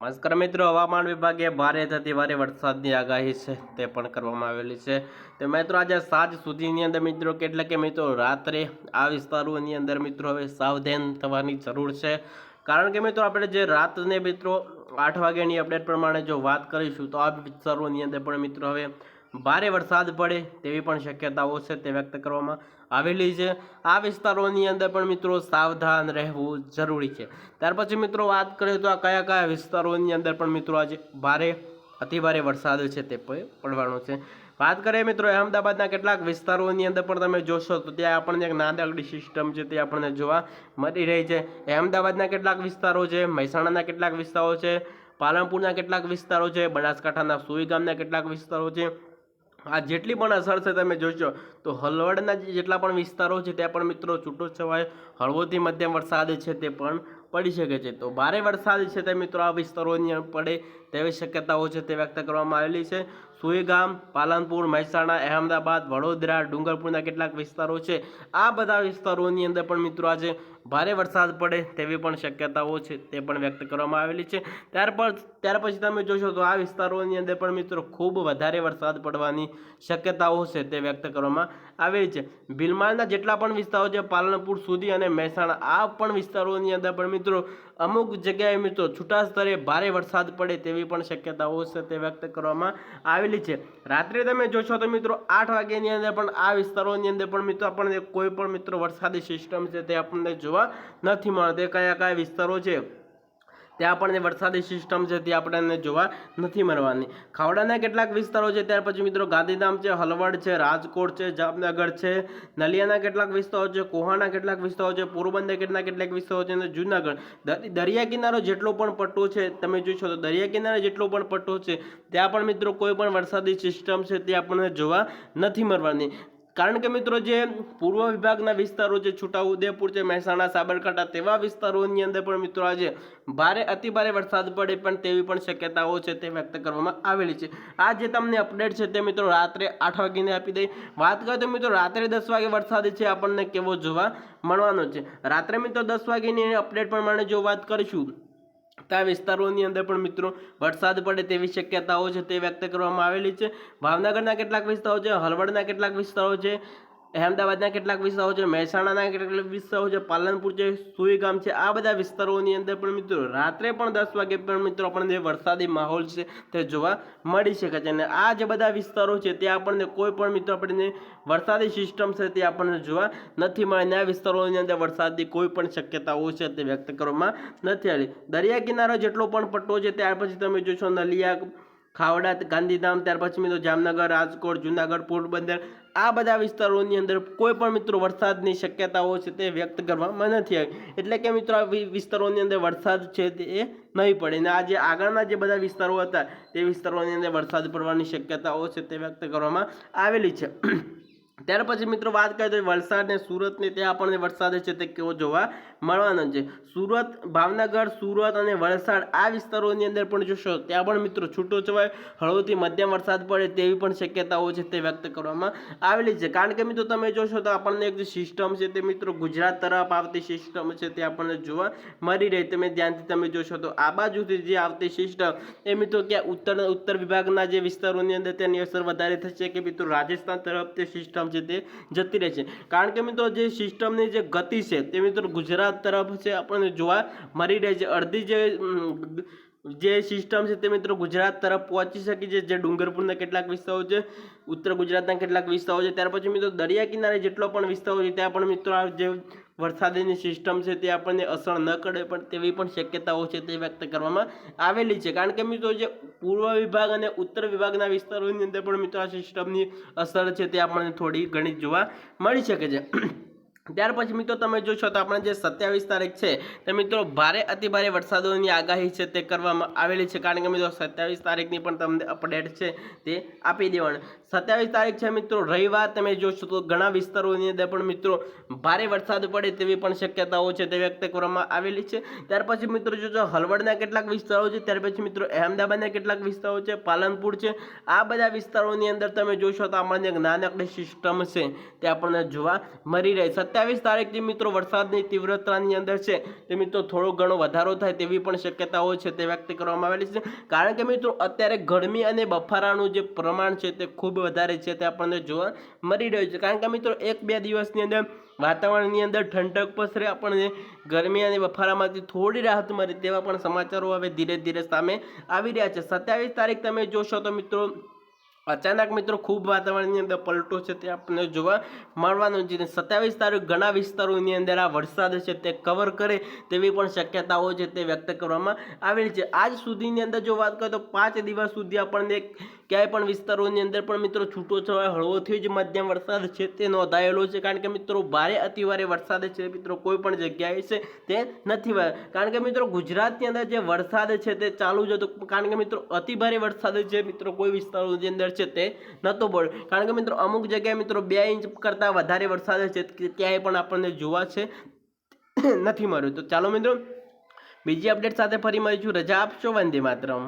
નમસ્કાર મિત્રો, હવામાન વિભાગે ભારે થતી ભારે વરસાદની આગાહી છે, તે પણ કરવામાં આવેલી છે. તો મિત્રો, આજે સાંજ સુધીની અંદર મિત્રો કેટલે કે મિત્રો રાત્રે આ વિસ્તારોની અંદર મિત્રો હવે સાવધાન થવાની જરૂર છે. કારણ કે મિત્રો, આપણે જે રાતને મિત્રો આઠ વાગ્યાની અપડેટ પ્રમાણે જો વાત કરીશું, તો આ વિસ્તારોની અંદર પણ મિત્રો હવે ભારે વરસાદ પડે તેવી પણ શક્યતાઓ છે તે વ્યક્ત કરવામાં આવેલી છે. આ વિસ્તારોની અંદર પણ મિત્રો સાવધાન રહેવું જરૂરી છે. ત્યાર પછી મિત્રો વાત કરીએ તો આ કયા કયા વિસ્તારોની અંદર પણ મિત્રો આજે ભારે અતિભારે વરસાદ છે તે પડવાનો છે. વાત કરીએ મિત્રો અહેમદાબાદના કેટલાક વિસ્તારોની અંદર પણ તમે જોશો તો ત્યાં આપણને એક નાનકડી સિસ્ટમ છે તે આપણને જોવા મળી રહી છે. અહેમદાબાદના કેટલાક વિસ્તારો છે, મહેસાણાના કેટલાક વિસ્તારો છે, પાલનપુરના કેટલાક વિસ્તારો છે, બનાસકાંઠાના સુઈ ગામના કેટલાક વિસ્તારો છે. આ જેટલી પણ અસર છે તમે જોશો, તો હલવડના જે જેટલા પણ વિસ્તારો છે, ત્યાં પણ મિત્રો છૂટો છવાય. હળવોથી મધ્યમ વરસાદ છે તે પણ પડી શકે છે. તો ભારે વરસાદ છે તે મિત્રો આ વિસ્તારોની પડે તેવી શક્યતાઓ છે તે વ્યક્ત કરવામાં આવેલી છે. સુઈગામ પાલનપુર, મહેસાણા, અહેમદાબાદ, વડોદરા, ડુંગરપુરના કેટલાક વિસ્તારો છે. આ બધા વિસ્તારોની અંદર પણ મિત્રો આજે ભારે વરસાદ પડે તેવી પણ શક્યતાઓ છે, તે પણ વ્યક્ત કરવામાં આવેલી છે. ત્યાર પર, ત્યાર પછી તમે જોશો તો આ વિસ્તારોની અંદર પણ મિત્રો ખૂબ વધારે વરસાદ પડવાની શક્યતાઓ છે, તે વ્યક્ત કરવામાં આવેલી છે. ભીલમાળના જેટલા પણ વિસ્તારો છે, પાલનપુર સુધી અને મહેસાણા, આ પણ વિસ્તારોની અંદર પણ મિત્રો અમુક જગ્યાએ મિત્રો છૂટા સ્તરે ભારે વરસાદ પડે તેવી પણ શક્યતાઓ છે, તે વ્યક્ત કરવામાં આવેલી છે. રાત્રે તમે જોશો તો મિત્રો આઠ વાગ્યાની અંદર પણ આ વિસ્તારોની અંદર પણ મિત્રો આપણને કોઈ પણ મિત્રો વરસાદી સિસ્ટમ છે તે આપણને જોવા નથી મળતી. કયા કયા વિસ્તારો છે, ત્યાં આપણને વરસાદી સિસ્ટમ છે તે આપણને જોવા નથી મળવાની. ખાવડાના કેટલાક વિસ્તારો છે, ત્યાર પછી મિત્રો ગાંધીધામ છે, હલવડ છે, રાજકોટ છે, જામનગર છે, નલિયાના કેટલાક વિસ્તારો છે, કોહાના કેટલાક વિસ્તારો છે, પોરબંદર કેટલા કેટલાક વિસ્તારો છે અને જૂનાગઢ. દરિયા કિનારો જેટલો પણ પટ્ટો છે, તમે જોશો તો દરિયા કિનારે જેટલો પણ પટ્ટો છે, ત્યાં પણ મિત્રો કોઈ પણ વરસાદી સિસ્ટમ છે તે આપણને જોવા નથી મળવાની. કારણ કે મિત્રો જે પૂર્વ વિભાગના વિસ્તારો છે છોટાઉદેપુર છે, મહેસાણા, સાબરકાંઠા તેવા વિસ્તારોની અંદર પણ મિત્રો આજે ભારે અતિભારે વરસાદ પડે પણ તેવી પણ શક્યતાઓ છે તે વ્યક્ત કરવામાં આવેલી છે. આ જે તમને અપડેટ છે તે મિત્રો રાત્રે આઠ વાગીને આપી દઈ. વાત કરીએ તો મિત્રો રાત્રે દસ વાગે વરસાદ છે, આપણને કેવો જોવા મળવાનો છે? રાત્રે મિત્રો દસ વાગ્યાની અપડેટ પ્રમાણે જો વાત કરીશું તો વિસ્તારોની અંદર પણ મિત્રો વરસાદ પડે તેવી શક્યતાઓ છે તે વ્યક્ત કરવામાં આવેલી છે. ભાવનગરના કેટલાક વિસ્તારો છે હળવદના કેટલાક વિસ્તારો છે અહેમદાબાદના કેટલાક વિસ્તારો છે, મહેસાણાના કેટલાક વિસ્તારો છે, પાલનપુર છે સુઈગામ છે, આ બધા વિસ્તારોની અંદર પણ મિત્રો રાત્રે પણ દસ વાગે પણ મિત્રો આપણને વરસાદી માહોલ છે તે જોવા મળી શકે છે. અને આ જે બધા વિસ્તારો છે ત્યાં આપણને કોઈ પણ મિત્રો આપણને વરસાદી સિસ્ટમ છે તે આપણને જોવા નથી મળે. અને આ વિસ્તારોની અંદર વરસાદની કોઈ પણ શક્યતાઓ છે તે વ્યક્ત કરવામાં નથી આવી. દરિયા કિનારો જેટલો પણ પટ્ટો છે, ત્યાર પછી તમે જોશો નલિયા ખાવડા, ગાંધીધામ, ત્યાર પછી મિત્રો જામનગર, રાજકોટ, જુનાગઢ, પોરબંદર, આ બધા વિસ્તારોની અંદર કોઈ પણ મિત્રો વરસાદની શક્યતાઓ છે તે વ્યક્ત કરવામાં નથી આવી. એટલે કે મિત્રો આ વિસ્તારોની અંદર વરસાદ છે તે નહીં પડે. અને આ જે આગળના જે બધા વિસ્તારો હતા, તે વિસ્તારોની અંદર વરસાદ પડવાની શક્યતાઓ છે તે વ્યક્ત કરવામાં આવેલી છે. ત્યાર પછી મિત્રો વાત કરીએ તો વલસાડ ને સુરત ને ત્યાં આપણને વરસાદ છે તે કેવો જોવા મળવાનો છે. સુરત, ભાવનગર, સુરત અને વલસાડ આ વિસ્તારોની અંદર પણ જોશો ત્યાં પણ મિત્રો છૂટો છવાય. હળવોથી મધ્યમ વરસાદ પડે તેવી પણ શક્યતાઓ છે તે વ્યક્ત કરવામાં આવેલી છે. કારણ કે મિત્રો તમે જોશો તો આપણને એક જે સિસ્ટમ છે તે મિત્રો ગુજરાત તરફ આવતી સિસ્ટમ છે તે આપણને જોવા મળી રહી. તમે ધ્યાનથી તમે જોશો તો આ બાજુથી જે આવતી સિસ્ટમ એ મિત્રો ક્યાં ઉત્તર ઉત્તર વિભાગના જે વિસ્તારોની અંદર તેની અસર વધારે થશે કે મિત્રો રાજસ્થાન તરફ તે સિસ્ટમ છે તે જતી રહે છે. કારણ કે મિત્રો જે સિસ્ટમની જે ગતિ છે તે મિત્રો ગુજરાત તરફ છે આપણને જોવા મળી રહે છે. અડધી જે જે સિસ્ટમ છે તે મિત્રો ગુજરાત તરફ પહોંચી શકી છે, જે ડુંગરપુરના કેટલાક વિસ્તારો છે, ઉત્તર ગુજરાતના કેટલાક વિસ્તારો છે, ત્યાર પછી મિત્રો દરિયા કિનારે જેટલો પણ વિસ્તારો છે, ત્યાં પણ મિત્રો આ જે વરસાદની સિસ્ટમ છે તે આપણને અસર ન કરે, પણ તેવી પણ શક્યતાઓ છે તે વ્યક્ત કરવામાં આવેલી છે. કારણ કે મિત્રો જે પૂર્વ વિભાગ અને ઉત્તર વિભાગના વિસ્તારોની અંદર પણ મિત્રો આ સિસ્ટમની અસર છે તે આપણને થોડી ઘણી જોવા મળી શકે છે. ત્યાર પછી મિત્રો તમે જોશો તો આપણે જે સત્યાવીસ તારીખ છે તે મિત્રો ભારે અતિ ભારે વરસાદોની આગાહી છે તે કરવામાં આવેલી છે. કારણ કે મિત્રો સત્યાવીસ તારીખની પણ તમને અપડેટ છે તે આપી દેવાનું. સત્યાવીસ તારીખ છે મિત્રો રવિવાર, તમે જોશો તો ઘણા વિસ્તારોની અંદર પણ મિત્રો ભારે વરસાદ પડે તેવી પણ શક્યતાઓ છે તે વ્યક્ત કરવામાં આવેલી છે. ત્યાર પછી મિત્રો જોજો હલવડના કેટલાક વિસ્તારો છે, ત્યાર પછી મિત્રો અહેમદાબાદના કેટલાક વિસ્તારો છે, પાલનપુર છે. આ બધા વિસ્તારોની અંદર તમે જોશો તો આપણને એક નાનકડી સિસ્ટમ છે તે આપણને જોવા મળી રહી. સત્યાવીસ તારીખથી મિત્રો વરસાદની તીવ્રતાની અંદર છે તે મિત્રો થોડો ઘણો વધારો થાય તેવી પણ શક્યતાઓ છે તે વ્યક્ત કરવામાં આવેલી છે. કારણ કે મિત્રો અત્યારે ગરમી અને બફારાનું જે પ્રમાણ છે તે ખૂબ વધારે છે તે આપણને જોવા મળી રહ્યું છે. કારણ કે મિત્રો એક બે દિવસની અંદર વાતાવરણની અંદર ઠંડક પસરે આપણને ગરમી અને બફારામાંથી થોડી રાહત મળે તેવા પણ સમાચારો હવે ધીરે ધીરે સામે આવી રહ્યા છે. સત્યાવીસ તારીખ તમે જોશો તો મિત્રો અચાનક મિત્રો ખૂબ વાતાવરણની અંદર પલટો છે તે આપણને જોવા મળવાનો છે. સત્યાવીસ તારીખ ઘણા વિસ્તારોની અંદર આ વરસાદ છે તે કવર કરે તેવી પણ શક્યતાઓ છે તે વ્યક્ત કરવામાં આવેલી છે. આજ સુધીની અંદર જો વાત કરીએ તો પાંચ દિવસ સુધી આપણને ક્યાંય પણ વિસ્તારોની અંદર પણ મિત્રો છૂટો છવાય હળવોથી જ મધ્યમ વરસાદ છે તે નોંધાયેલો છે. કારણ કે મિત્રો ભારે અતિભારે વરસાદ છે મિત્રો કોઈ પણ જગ્યાએ છે તે નથી કારણ કે મિત્રો ગુજરાતની અંદર જે વરસાદ છે તે ચાલુ જ હતો. કારણ કે મિત્રો અતિભારે વરસાદ છે મિત્રો કોઈ વિસ્તારોની અંદર છે તે નહોતો પડ્યો કારણ કે મિત્રો, અમુક જગ્યાએ મિત્રો બે ઇંચ કરતાં વધારે વરસાદ છે ત્યાંય પણ આપણને જોવા છે નથી મળ્યું. તો ચાલો મિત્રો, બીજી અપડેટ સાથે ફરી મળીશું. રજા આપશો, વંદે માતરમ.